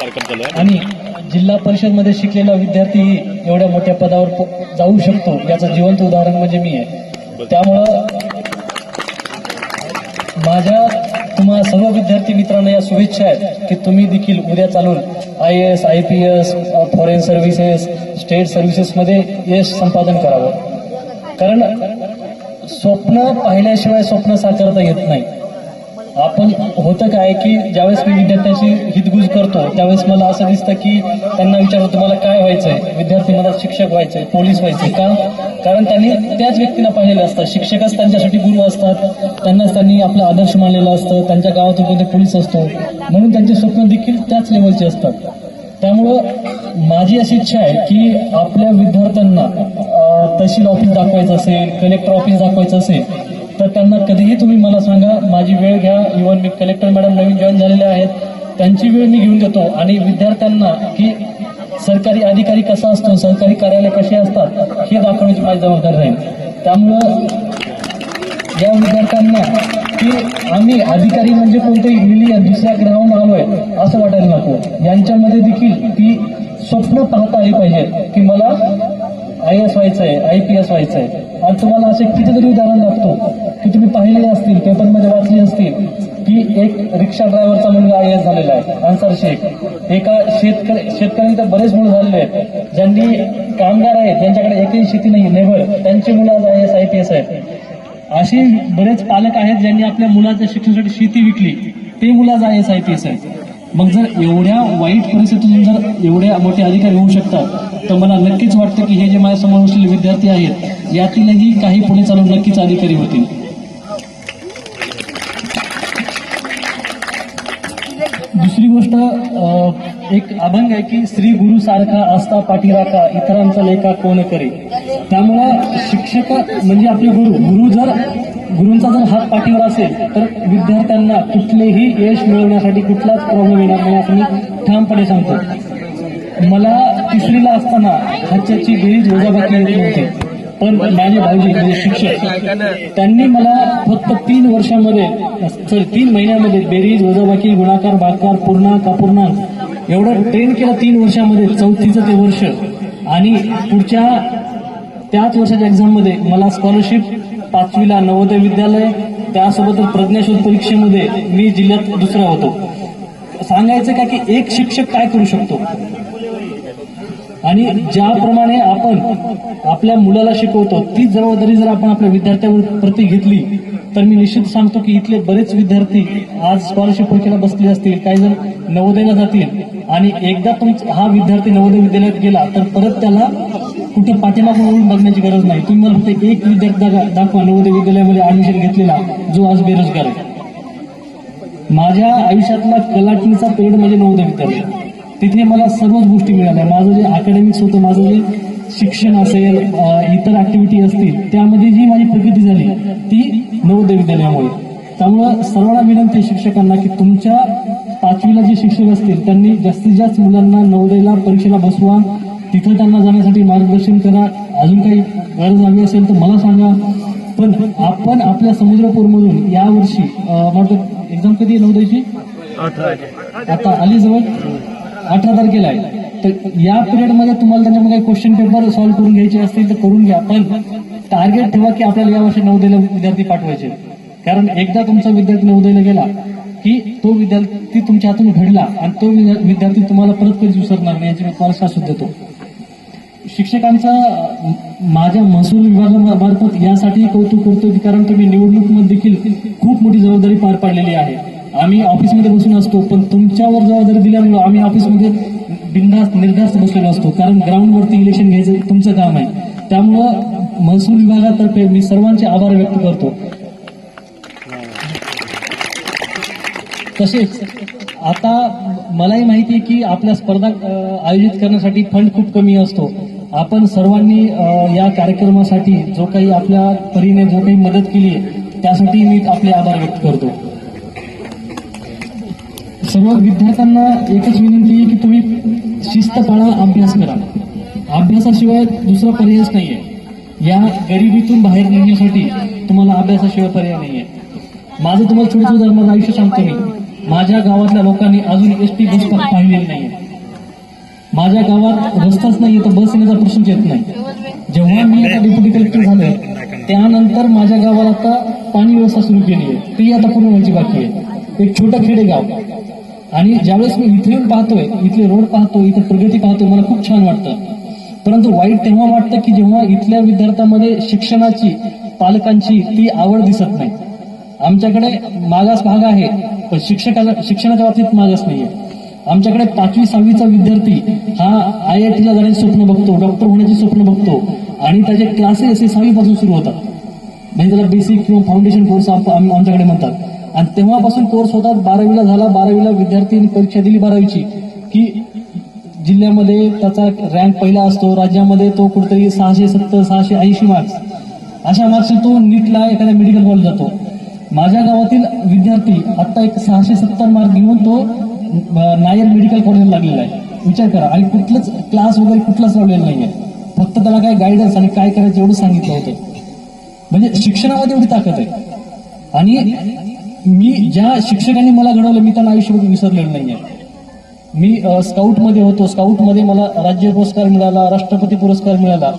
कार्यक्रम चालू आहे. आणि जिल्हा परिषदमध्ये शिकलेला विद्यार्थीही एवढ्या मोठ्या पदावर जाऊ शकतो याचं जिवंत उदाहरण म्हणजे मी आहे. त्यामुळं माझ्या तुम्हा सर्व विद्यार्थी मित्रांना या शुभेच्छा आहेत की तुम्ही देखील उद्या चालून I S I P S foreign services state सर्व्हिसेसमध्ये यश संपादन करावं. कारण स्वप्न पाहिल्याशिवाय स्वप्न साकारता येत नाही. आपण होतं काय की ज्यावेळेस मी विद्यार्थ्यांशी हितगुज करतो त्यावेळेस मला असं दिसतं की त्यांना विचारतो तुम्हाला काय व्हायचंय? विद्यार्थी मला शिक्षक व्हायचंय पोलीस व्हायचंय का? कारण त्यांनी त्याच व्यक्तींना पाहिलेलं असतं. शिक्षकच त्यांच्यासाठी गुरु असतात त्यांनाच त्यांनी आपला आदर्श मानलेला असतं त्यांच्या गावातून कोणते पोलीस असतो. म्हणून त्यांचे स्वप्न देखील त्याच लेवलचे असतात. त्यामुळं माझी अशी इच्छा आहे की आपल्या विद्यार्थ्यांना तहसील ऑफिस दाखवायचं असेल कलेक्टर ऑफिस दाखवायचं असेल तर त्यांना कधीही तुम्ही मला सांगा माझी वेळ घ्या. इव्हन मी कलेक्टर मॅडम नवीन जॉईन झालेले आहेत. त्यांची वेळ मी घेऊन देतो. आणि विद्यार्थ्यांना की सरकारी अधिकारी कसा असतो सरकारी कार्यालय कसे असतात हे दाखवण्याची माझी जबाबदारी राहील. त्यामुळं या विद्यार्थ्यांना की आम्ही अधिकारी म्हणजे कोणतेही मिलियन दुसऱ्या ग्रहाहून आलोय असं वाटायला नको. यांच्यामध्ये देखील ती स्वप्न पाहता आली पाहिजे की मला आय एस व्हायचं आहे आय पी एस व्हायचं आहे. आणि तुम्हाला असे कितीतरी उदाहरण लागतो की तुम्ही पाहिले असतील पेपरमध्ये वाचले असतील की एक रिक्षा ड्रायव्हरचा मुलगा आय एस झालेला आहे. आन्सर शेख एका शेतकरी शेतकऱ्यांचे बरेच मुलं झालेले आहेत. ज्यांनी कामगार आहेत ज्यांच्याकडे एकही शेती नाही नेबर. त्यांची मुलं आज I S I P S आहेत. असे बरेच पालक आहेत ज्यांनी आपल्या मुलाच्या शिक्षणासाठी शेती विकली. ते मुलं आज I S I P S आहेत. मग जर एवढ्या वाईट परिस्थितीतून जर एवढ्या मोठे अधिकारी होऊ शकतात तर मला नक्कीच वाटतं की हे जे माझ्यासमोर असलेले विद्यार्थी आहेत यातीलही काही पुढे चालून नक्कीच अधिकारी होतील. दुसरी गोष्ट अं, एक अभंग आहे की श्री गुरु सारखा असता पाठीराखा इतरांचा लेखा कोण करे? त्यामुळं शिक्षक म्हणजे आपले गुरु गुरु जर गुरूंचा जर हात पाठीवर असेल तर विद्यार्थ्यांना कुठलेही यश मिळवण्यासाठी कुठलाच प्रॉब्लेम येणार नाही असं मी ठामपणे सांगतो. मला तिसरीला असताना हाच्याची बेरीज वजाबाकी होती. पण माझे भाऊजी म्हणजे शिक्षक त्यांनी मला फक्त तीन वर्षामध्ये सॉरी तीन महिन्यामध्ये बेरीज वजाबाकी गुणाकार भागाकार पूर्णांक अपूर्णांक एवढं ट्रेन केलं तीन वर्षामध्ये चौथीचं ते वर्ष. आणि पुढच्या त्याच वर्षाच्या एक्झाममध्ये मला स्कॉलरशिप पाचवीला नवोदय विद्यालय त्यासोबतच प्रज्ञाशोध परीक्षेमध्ये मी जिल्ह्यात दुसरा होतो. सांगायचं का की एक शिक्षक काय करू शकतो? आणि ज्याप्रमाणे आपण आपल्या मुलाला शिकवतो तीच जबाबदारी जर आपण आपल्या विद्यार्थ्यावर प्रति घेतली तर मी निश्चित सांगतो की इथले बरेच विद्यार्थी आज स्कॉलरशिप परीक्षेला बसले असतील काही जण नवोदयला जातील आणि एकदा तुमचा हा विद्यार्थी नवोदय विद्यालयात गेला तर परत त्याला कुठे पाठीमागून वळून बघण्याची गरज नाही. तुम्ही मला फक्त एक विद्यार्थी दाखवा नवोदय विद्यालयामध्ये ऍडमिशन घेतलेला जो आज बेरोजगार आहे. माझ्या आयुष्यातला कलाटणीचा पिरियड म्हणजे नवोदय विद्यालय. तिथे मला सर्वच गोष्टी मिळाल्या. माझं जे अकॅडमिक्स होतं माझं जे शिक्षण असेल इतर ऍक्टिव्हिटी असतील त्यामध्ये जी माझी प्रगती झाली ती नवोदय विद्यालयामुळे त्यामुळं सर्वांना विनंती शिक्षकांना की तुमच्या पाचवीला जे शिक्षक असतील त्यांनी जास्तीत जास्त मुलांना नवोदयला परीक्षेला बसवा. तिथं त्यांना जाण्यासाठी मार्गदर्शन करा. अजून काही गरज हवी असेल तर मला सांगा. पण आपण आपल्या समुद्रपूरमधून यावर्षी मला एक्झाम कधी आहे नवोदयची? आता आली जवळ? अठरा तारखेला आहे. तर या पिरियडमध्ये तुम्हाला त्यांच्यामध्ये काही क्वेश्चन पेपर सॉल्व्ह करून घ्यायचे असतील तर करून घ्या. पण टार्गेट ठेवा की आपल्याला या वर्षी नवोदयला विद्यार्थी पाठवायचे. कारण एकदा तुमचा विद्यार्थी नवोदयला गेला की तो विद्यार्थी तुमच्या हातून घडला आणि तो विद्या- विद्यार्थी तुम्हाला परत कधीच विसरणार नाही. याची मी तुम्हाला शाश्वत देतो. शिक्षकांचा माझ्या महसूल विभागामार्फत यासाठी कौतुक करतो की कारण तुम्ही निवडणुकीमध्ये देखील खूप मोठी जबाबदारी पार पाडलेली आहे. आम्ही ऑफिसमध्ये बसून असतो पण तुमच्यावर जबाबदारी दिल्यामुळे आम्ही ऑफिसमध्ये बिनधास्त निर्धास्त बसलेलो असतो. कारण ग्राउंडवरती इलेक्शन घ्यायचं तुमचं काम आहे. त्यामुळं महसूल विभागातर्फे मी सर्वांचे आभार व्यक्त करतो. तसेच आता मलाही माहिती आहे की आपल्या स्पर्धा आयोजित करण्यासाठी फंड खूप कमी असतो. आपण सर्वांनी या कार्यक्रमासाठी जो काही आपल्या परीने जो काही मदत केली आहे त्यासाठी मी आपले आभार व्यक्त करतो. सर्व विद्यार्थ्यांना एकच विनंती आहे की तुम्ही शिस्त पाळा अभ्यास करा. अभ्यासाशिवाय दुसरा पर्यायच नाहीये. या गरिबीतून बाहेर निघण्यासाठी तुम्हाला अभ्यासाशिवाय पर्याय नाहीये. माझं तुम्हाला छोटं उदाहरण माझं आयुष्य सांगतो मी. माझ्या गावातल्या लोकांनी अजून एस टी बस पाहिलेली नाहीये. माझ्या गावात रस्ताच नाही तर बस येण्याचा प्रश्नच येत नाही. जेव्हा मी आता डेप्युटी कलेक्टर झालो त्यानंतर माझ्या गावाला आता पाणी व्यवस्था सुरू केली आहे ती आता पूर्ण व्हायची बाकी आहे. एक छोटं खेडेगाव. आणि ज्यावेळेस मी इथे येऊन पाहतोय इथले रोड पाहतो इथे प्रगती पाहतो मला खूप छान वाटतं. परंतु वाईट तेव्हा वाटतं की जेव्हा इथल्या विद्यार्थ्यांमध्ये शिक्षणाची पालकांची ती आवड दिसत नाही. आमच्याकडे मागास भाग आहे पण शिक्षकाला शिक्षणाच्या बाबतीत मागास नाहीये. आमच्याकडे पाचवी सहावीचा विद्यार्थी हा आय आय टीला जाण्याचे स्वप्न बघतो डॉक्टर होण्याचे स्वप्न बघतो आणि त्याचे क्लासेस हे सहावीपासून सुरू होतात. म्हणजे त्याला बेसिक किंवा फाउंडेशन कोर्स आमच्याकडे म्हणतात. आणि तेव्हापासून कोर्स होतात बारावीला झाला बारावीला विद्यार्थ्यांनी परीक्षा दिली बारावीची की जिल्ह्यामध्ये त्याचा रँक पहिला असतो राज्यामध्ये तो कुठेतरी सहाशे सत्तर सहाशे ऐंशी मार्क्स अशा मार्क्स तो नीटला एखाद्या मेडिकल कॉलेज जातो. माझ्या गावातील विद्यार्थी आत्ता एक सहाशे सत्तर मार्क घेऊन तो नायर मेडिकल कॉलेजला लागलेला आहे. विचार करा. आणि कुठलंच क्लास वगैरे कुठलाच लावलेला नाही आहे फक्त त्याला काय गायडन्स आणि काय करायचं एवढं सांगितलं होतं. म्हणजे शिक्षणामध्ये एवढी ताकद आहे. आणि मी ज्या शिक्षकांनी मला घडवलं मी त्यांना आयुष्यभर विसरलेलं नाही आहे मी स्काउटमध्ये होतो. स्काउटमध्ये मला राज्य पुरस्कार मिळाला राष्ट्रपती पुरस्कार मिळाला.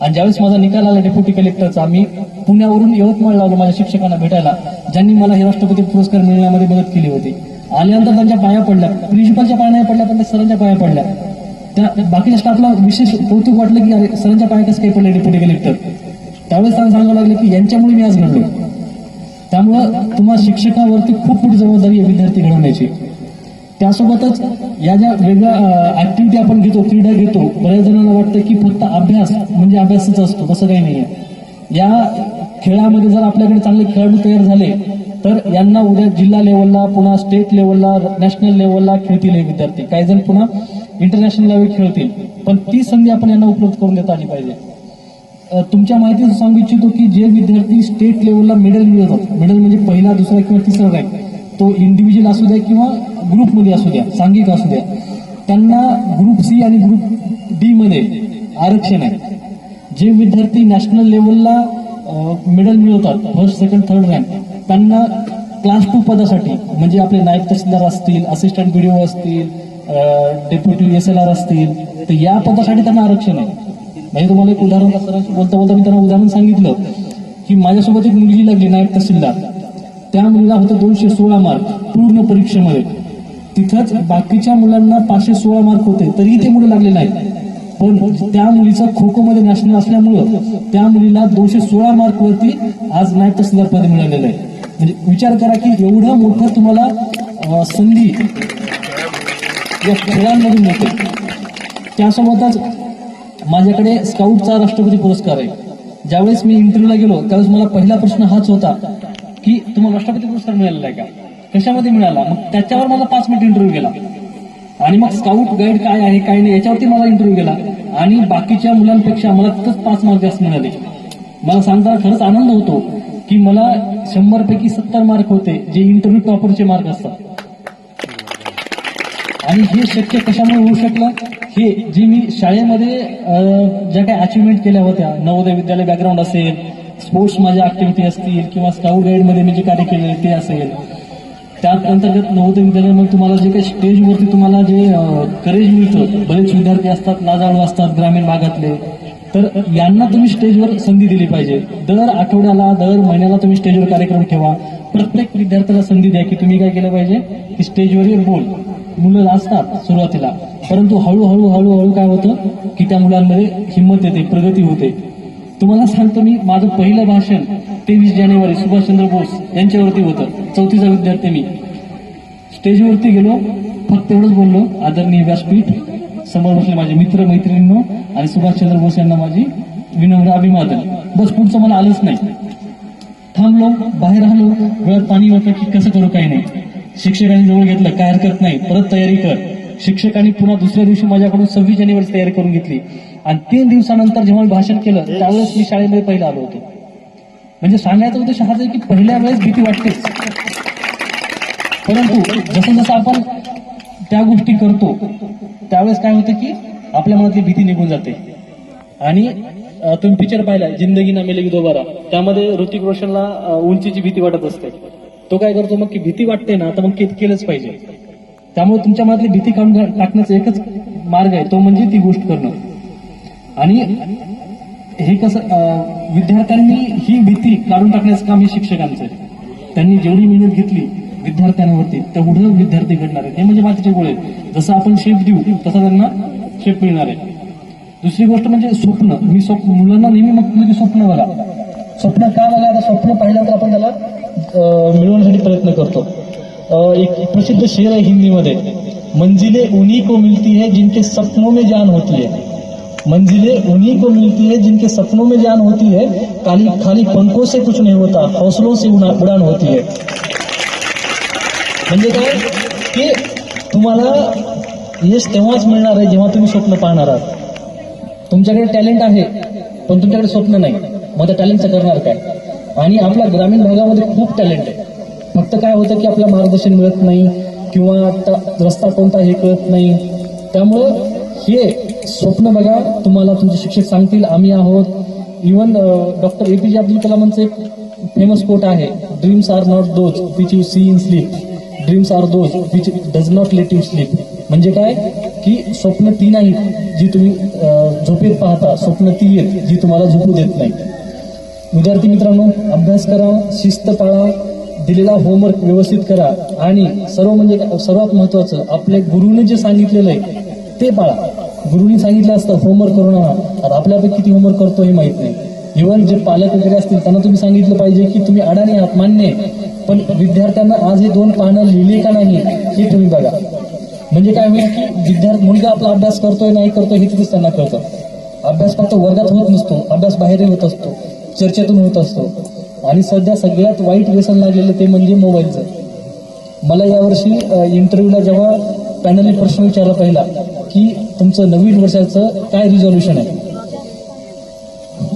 आणि ज्यावेळेस माझा निकाल आला डेप्युटी कलेक्टरचा मी पुण्यावरून यवतमाळ आलो माझ्या शिक्षकांना भेटायला ज्यांनी मला हे राष्ट्रपती पुरस्कार मिळण्यामध्ये मदत केली होती. आल्यानंतर त्यांच्या पाया पडल्या. प्रिन्सिपलच्या पाया नाही पडल्या पण त्या सरांच्या पाया पडल्या. त्या बाकीच्या स्टाफला विशेष कौतुक वाटलं की अरे सरांच्या पाया कसं काही पडले डेप्युटी कलेक्टर त्यावेळेस त्यांना सांगावं लागलं की यांच्यामुळे मी आज घडलो. त्यामुळं तुम्हाला शिक्षकावरती खूप मोठी जबाबदारी आहे विद्यार्थी घडवण्याची त्यासोबतच या ज्या वेगळ्या ऍक्टिव्हिटी आपण घेतो क्रीडा घेतो बऱ्याच जणांना वाटतं की फक्त अभ्यास म्हणजे अभ्यासच असतो तसं काही नाही आहे या खेळामध्ये जर आपल्याकडे चांगले खेळाडू तयार झाले तर यांना उद्या जिल्हा लेवलला पुन्हा स्टेट लेवलला नॅशनल लेवलला खेळतील हे विद्यार्थी. काही जण पुन्हा इंटरनॅशनल लेवल खेळतील. पण ती संधी आपण यांना उपलब्ध करून देता आली पाहिजे. तुमच्या माहिती सांगू इच्छितो की जे विद्यार्थी स्टेट लेवलला मेडल मिळवतात मेडल म्हणजे पहिला दुसरा किंवा तिसरा रँक तो इंडिव्हिज्युअल असू द्या किंवा ग्रुपमध्ये असू द्या सांघिक असू द्या त्यांना ग्रुप सी आणि ग्रुप डी मध्ये आरक्षण आहे. जे विद्यार्थी नॅशनल लेवलला मेडल मिळवतात फर्स्ट सेकंड थर्ड रँक त्यांना क्लास टू पदासाठी म्हणजे आपले नायब तहसीलदार असतील असिस्टंट बीडीओ असतील डेप्युटी एस एल आर असतील तर या पदासाठी त्यांना आरक्षण आहे. म्हणजे तुम्हाला एक उदाहरण सरांशी बोलता बोलता मी त्यांना उदाहरण सांगितलं की माझ्यासोबत एक मुलगी लागली नायब तहसीलदार. त्या मुलीला होतं दोनशे सोळा मार्क पूर्ण परीक्षेमध्ये. तिथंच बाकीच्या मुलांना पाचशे सोळा मार्क होते तरीही ते मुलं लागले नाहीत. पण त्या मुलीचा खो खो मध्ये नॅशनल असल्यामुळं त्या मुलीला दोनशे सोळा मार्क वरती आज नायब तहसीलदार पद मिळालेलं आहे. म्हणजे विचार करा की एवढं मोठं तुम्हाला संधी या खेळांमधून मिळते. त्यासोबतच माझ्याकडे स्काउटचा राष्ट्रपती पुरस्कार आहे. ज्यावेळेस मी इंटरव्ह्यूला गेलो त्यावेळेस मला पहिला प्रश्न हाच होता की तुम्हाला राष्ट्रपती पुरस्कार मिळालेला आहे का? कशामध्ये मिळाला? मग त्याच्यावर मला पाच मिनिट इंटरव्ह्यू गेला. आणि मग स्काउट गाईड काय आहे काय नाही याच्यावरती मला इंटरव्ह्यू गेला. आणि बाकीच्या मुलांपेक्षा मला तिथंच पाच मार्क जास्त मिळाले. मला सांगताना खरंच आनंद होतो की मला शंभर पैकी सत्तर मार्क होते जे इंटरव्ह्यू टॉपरचे मार्क असतात. आणि हे शक्य कशामुळे होऊ शकलं? हे जे मी शाळेमध्ये ज्या काही अचिव्हमेंट केल्या होत्या नवोदय विद्यालय बॅकग्राऊंड असेल स्पोर्ट्स माझ्या ऍक्टिव्हिटी असतील किंवा स्काउट गाईडमध्ये मी जे कार्य केले ते असेल त्यात अंतर्गत नवोदय विद्यालयामध्ये तुम्हाला जे काही स्टेजवरती तुम्हाला जे करेज मिळतं बरेच विद्यार्थी असतात लाजाळू असतात ग्रामीण भागातले तर यांना तुम्ही स्टेजवर संधी दिली पाहिजे. दर आठवड्याला दर महिन्याला तुम्ही स्टेजवर कार्यक्रम ठेवा. प्रत्येक विद्यार्थ्याला संधी द्या की तुम्ही काय केलं पाहिजे? की स्टेजवर येऊन बोल मुलं असतात सुरुवातीला. परंतु हळूहळू हळूहळू काय होतं की त्या मुलांमध्ये हिंमत येते प्रगती होते. तुम्हाला सांगतो मी माझं पहिलं भाषण तेवीस जानेवारी सुभाषचंद्र बोस यांच्यावरती होतं. चौथीचा विद्यार्थी मी. स्टेजवरती गेलो फक्त एवढंच बोललो आदरणीय व्यासपीठ समोर बसले माझे मित्र मैत्रिणींनो आणि सुभाषचंद्र बोस यांना माझी विनम्र अभिवादन. बस पुढचं मला आलंच नाही. थांबलो बाहेर आलो वेळात पाणी होतं की कसं करू काही नाही. शिक्षकांनी जवळ घेतलं काय हरकत नाही परत तयारी कर. शिक्षकांनी पुन्हा दुसऱ्या दिवशी माझ्याकडून सव्वीस जानेवारी तयारी करून घेतली. आणि तीन दिवसानंतर जेव्हा मी भाषण केलं त्यावेळेस मी शाळेमध्ये पहिला आलो होतो. म्हणजे सांगायचा उद्देश हाच आहे की पहिल्या वेळेस भीती वाटतेच. परंतु जसं जसं आपण त्या गोष्टी करतो त्यावेळेस काय होतं की आपल्या मनातली भीती निघून जाते. आणि तुम्ही पिक्चर पाहिला जिंदगी ना मिलेगी दोबारा. त्यामध्ये ऋतिक रोशनला उंचीची भीती वाटत असते. तो काय करतो मग की भीती वाटते ना तर मग केलंच पाहिजे. त्यामुळे तुमच्या मनातली भीती काढून टाकण्याचा एकच मार्ग आहे तो म्हणजे ती गोष्ट करणं. आणि हे कसं विद्यार्थ्यांनी ही भीती काढून टाकण्याचं काम हे शिक्षकांचं आहे. त्यांनी जेवढी मेहनत घेतली विद्यार्थ्यांवरती तेवढं विद्यार्थी घडणार आहेत. हे म्हणजे मातीचे गोळे आहेत. जसं आपण शेप देऊ तसं त्यांना शेप मिळणार आहे. दुसरी गोष्ट म्हणजे स्वप्न. मी स्वप्न मुलांना नेहमी मग म्हणजे स्वप्न बघा. स्वप्न का बघा आता स्वप्न पाहिल्यानंतर आपण त्याला मिळवण्यासाठी प्रयत्न करतो. एक प्रसिद्ध शेर आहे हिंदीमध्ये. मंजिले उन्हीं को मिलती है जिनके सपनों में जान होती है. मंजिले उन्हीं को मिलती है जिनके सपनों में जान होती है. खाली खाली पंखों से कुछ नहीं होता हौसलों से उड़ान होती है. म्हणजे काय? की तुम्हाला यश तेव्हाच मिळणार आहे जेव्हा तुम्ही स्वप्न पाहणार आहात. तुमच्याकडे टॅलेंट आहे पण तुमच्याकडे स्वप्न नाही. मग त्या टॅलेंटचं करणार काय? आणि आपल्या ग्रामीण भागामध्ये खूप टॅलेंट आहे. फक्त काय होतं की आपलं मार्गदर्शन मिळत नाही किंवा रस्ता कोणता हे कळत नाही. त्यामुळं हे स्वप्न बघा तुम्हाला तुमचे शिक्षक सांगतील आम्ही आहोत. इवन डॉक्टर ए पी जे अब्दुल कलामांचं एक फेमस कोट आहे dreams are not those which you see in sleep dreams are those which does not let you sleep म्हणजे काय? की स्वप्न ती नाही जी तुम्ही झोपेत पाहता स्वप्न ती आहेत जी तुम्हाला झोपू देत नाही विद्यार्थी मित्रांनो अभ्यास करा शिस्त पाळा दिलेला होमवर्क व्यवस्थित करा आणि सर्व म्हणजे सर्वात महत्वाचं आपल्या गुरुने जे सांगितलेलं आहे ते पाळा. गुरुनी सांगितलं असतं होमवर्क करू नका. आता आपल्यापैकी किती होमवर्क करतो हे माहीत नाही. इव्हन जे पालक वगैरे असतील त्यांना तुम्ही सांगितलं पाहिजे की तुम्ही अडाणी आहात मान्य आहे. पण विद्यार्थ्यांना आज हे दोन पानं लिहिले का नाही हे तुम्ही बघा. म्हणजे काय होईल की विद्यार्थी मुलगा आपला अभ्यास करतोय नाही करतोय हे तिथेच त्यांना कळतं. अभ्यास फक्त वर्गात होत नसतो अभ्यास बाहेरही होत असतो. चर्चेतून होत असतो. आणि सध्या सगळ्यात वाईट व्यसन लागलेलं ते म्हणजे मोबाईलचं. मला यावर्षी इंटरव्ह्यूला जेव्हा पॅनलने प्रश्न विचारला पहिला की तुमचं नवीन वर्षाचं काय रिझॉल्युशन आहे?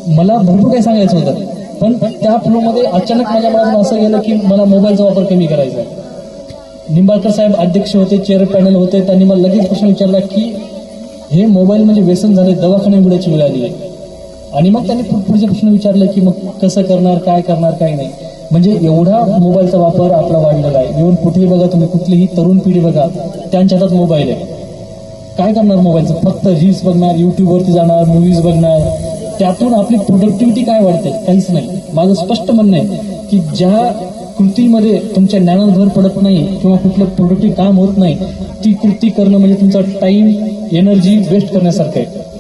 मला भरपूर काही सांगायचं होतं. पण त्या फ्लोमध्ये अचानक माझ्या मनातून असं गेलं की मला मोबाईलचा वापर कमी करायचा आहे. निंबाळकर साहेब अध्यक्ष होते चेअर पॅनल होते त्यांनी मला लगेच प्रश्न विचारला की हे मोबाईल म्हणजे व्यसन झाले दवाखाने वेळ आली आहे. आणि मग त्यांनी पुढचे प्रश्न विचारले की मग कसं करणार काय करणार काय नाही. म्हणजे एवढा मोबाईलचा वापर आपला वाढलेला आहे. इव्हन कुठेही बघा तुम्ही कुठलीही तरुण पिढी बघा त्यांच्या हातात मोबाईल आहे. काय करणार मोबाईलचं? फक्त रील्स बघणार युट्यूबवरती जाणार मूवीज बघणार. त्यातून आपली प्रोडक्टिव्हिटी काय वाढते? काहीच नाही. माझं स्पष्ट म्हणणं आहे की ज्या कृतीमध्ये तुमच्या ज्ञानात भर पडत नाही किंवा कुठलं प्रोडक्टिव्ह काम होत नाही ती कृती करणं म्हणजे तुमचा टाईम एनर्जी वेस्ट करण्यासारखं आहे.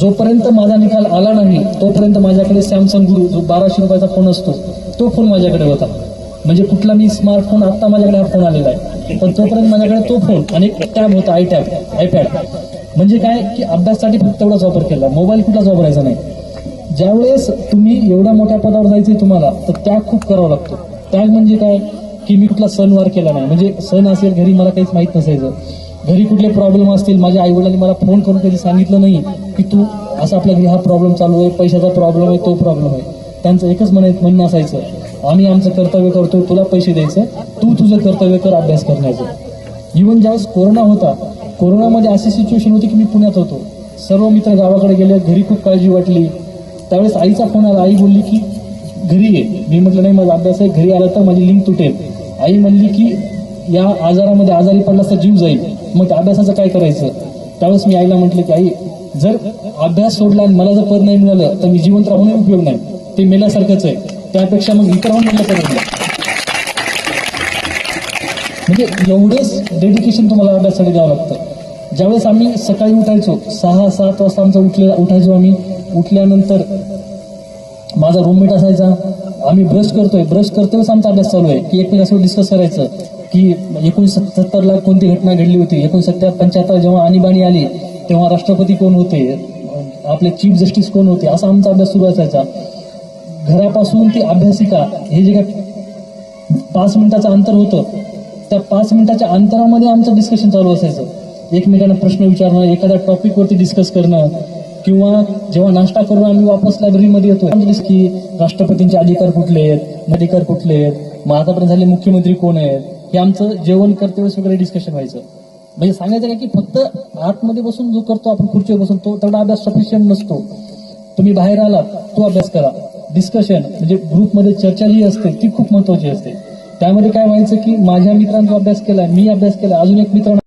जोपर्यंत माझा निकाल आला नाही तोपर्यंत माझ्याकडे सॅमसंग गुरु जो बाराशे रुपयाचा फोन असतो तो फोन माझ्याकडे होता. म्हणजे कुठला मी स्मार्टफोन आत्ता माझ्याकडे हा फोन आलेला आहे. पण तोपर्यंत माझ्याकडे तो फोन आणि टॅब होता आय टॅब आयपॅड म्हणजे काय की अभ्यासासाठी फक्त तेवढाच वापर केला. मोबाईल कुठलाच वापरायचा नाही. ज्यावेळेस तुम्ही एवढ्या मोठ्या पदावर जायचं तुम्हाला तर त्याग खूप करावा लागतो. त्याग म्हणजे काय? की मी कुठला सणवार केला नाही. म्हणजे सण असेल घरी मला काहीच माहीत नसायचं. घरी कुठले प्रॉब्लेम असतील माझ्या आई वडिलांनी मला फोन करून कधी सांगितलं नाही की तू असं आपल्या घरी हा प्रॉब्लेम चालू आहे पैशाचा प्रॉब्लेम आहे तो प्रॉब्लेम आहे. त्यांचं एकच म्हणाय म्हणणं असायचं आम्ही आमचं कर्तव्य करतो तुला पैसे द्यायचे तू तुझं कर्तव्य कर अभ्यास करण्याचं. इव्हन ज्यावेळेस कोरोना होता कोरोनामध्ये अशी सिच्युएशन होती की मी पुण्यात होतो. सर्व मित्र गावाकडे गेले घरी खूप काळजी वाटली. त्यावेळेस आईचा फोन आला आई बोलली की घरी ये. मी म्हटलं नाही माझा अभ्यास आहे घरी आला तर माझी लिंक तुटेल. आई म्हणली की या आजारामध्ये आजारी पडलास तर जीव जाईल. मग त्या अभ्यासाचं काय करायचं? त्यावेळेस मी आईला म्हटलं की आई जर अभ्यास सोडला आणि मला जर पद नाही मिळालं तर मी जिवंत राहून उपयोग नाही. ते मेल्यासारखंच आहे. त्यापेक्षा मग इतर राहून म्हटलं पद म्हणजे एवढंच डेडिकेशन तुम्हाला अभ्यासासाठी द्यावं लागतं. ज्यावेळेस आम्ही सकाळी उठायचो सहा सात वाजता आमचं उठले उठायचो आम्ही. उठल्यानंतर माझा रूममेट असायचा. आम्ही ब्रश करतोय. ब्रश करतोयच आमचा अभ्यास चालू आहे. की एकमेकांसोबत डिस्कस करायचं. की एकोणीसशे सत्तरला कोणती घटना घडली होती? एकोणीसशे पंच्याहत्तर जेव्हा आणीबाणी आली तेव्हा राष्ट्रपती कोण होते? आपले चीफ जस्टिस कोण होते? असा आमचा अभ्यास सुरू असायचा. घरापासून ती अभ्यासिका हे जे काय पाच मिनिटाचं अंतर होतं त्या पाच मिनिटाच्या अंतरामध्ये आमचं डिस्कशन चालू असायचं. एकमेकांना प्रश्न विचारणं एखाद्या टॉपिकवरती डिस्कस करणं किंवा जेव्हा नाश्ता करून आम्ही वापस लायब्ररीमध्ये येतो की राष्ट्रपतींचे अधिकार कुठले आहेत? अधिकार कुठले आहेत? मग आतापर्यंत झाले मुख्यमंत्री कोण आहेत? हे आमचं जेवण करते वेळेस वगैरे डिस्कशन व्हायचं. म्हणजे सांगायचं काय की फक्त आतमध्ये बसून जो करतो आपण खुर्चीवर बसून तो तेवढा अभ्यास सफिशियंट नसतो. तुम्ही बाहेर आलात तो अभ्यास करा. डिस्कशन म्हणजे ग्रुपमध्ये चर्चा जी असते ती खूप महत्वाची असते. त्यामध्ये काय व्हायचं की माझ्या मित्रांचा अभ्यास केला मी अभ्यास केला अजून एक मित्रांना